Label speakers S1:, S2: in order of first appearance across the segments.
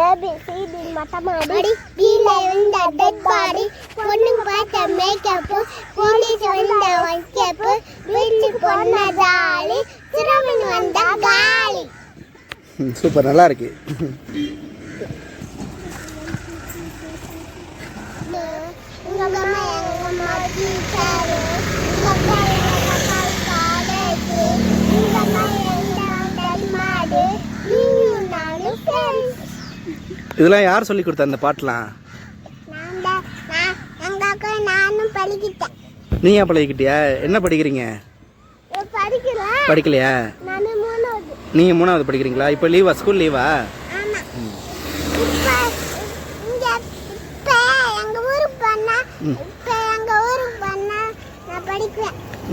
S1: ABCD மட்டமாடி கீழே விழுந்த dead body பொண்ணுங்க பார்த்த மேக்கப் போலீஸ் வந்த ஒன்கேப் வீட்டு பொண்ண ஜாலி சிறுவன் வந்த காலி
S2: ம், சூப்பர் நல்லா இருக்கு
S1: உங்க அம்மா எங்க அம்மா
S2: இதெல்லாம் யார் சொல்லி கொடுத்தா இந்த பாட்டெலாம்?
S1: நான் தான் நான் எங்க அக்கா நானும் படிக்கிட்டேன்.
S2: நீ ஏன் பழகிக்கிட்டியா? என்ன படிக்கிறீங்க? படிக்கலையா?
S1: நானும் மூணாவது.
S2: படிக்கிறீங்களா? இப்போ லீவா? ஸ்கூல் லீவா?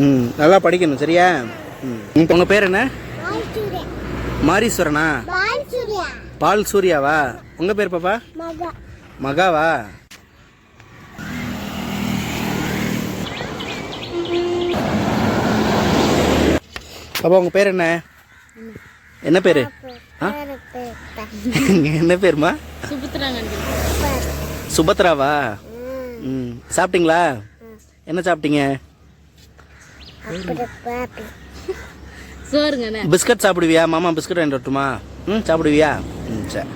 S2: ம். நல்லா படிக்கணும் சரியா? ம். உங்கள் பேர் என்ன? மாரீஸ்வரனா
S1: பால் சூர்யா
S2: பால் சூர்யாவா? உங்கள் பேர் பாப்பா?
S1: மகா.
S2: மகாவா? பாப்பா உங்கள் பேர் என்ன? என்ன பேர்? ஆ? என்ன பேருமா? சுபத்ராவா? ம். சாப்பிட்டீங்களா? என்ன சாப்பிட்டீங்க? பிஸ்கட் சாப்பிடுவியா? மாமா பிஸ்கட் வாங்கிட்டு வரட்டுமா? ம் சாப்பிடுவியா? சரி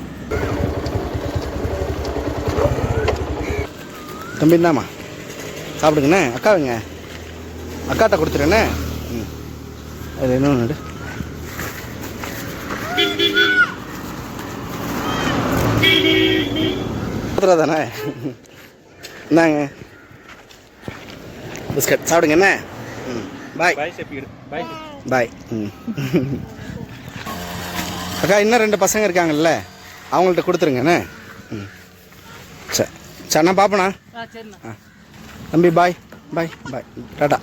S2: தம்பி இந்தாம்மா. சாப்பிடுங்கண்ணே. அக்காவுங்க அக்காட்ட கொடுத்துருண்ணே ம். அது சுபத்ரா தானே இந்தாங்க. பிஸ்கட். சாப்பிடுங்க என்ன ம். பாய். பாய். ம். அக்கா இன்னும் ரெண்டு பசங்க இருக்காங்கல்ல அவங்கள்ட்ட கொடுத்துருங்கண்ணே ம். சரி சரி நான் பார்ப்பண்ணா
S3: ஆ சரிண்ணா.
S2: ஆ. தம்பி பாய் பாய் பாய். டாடா.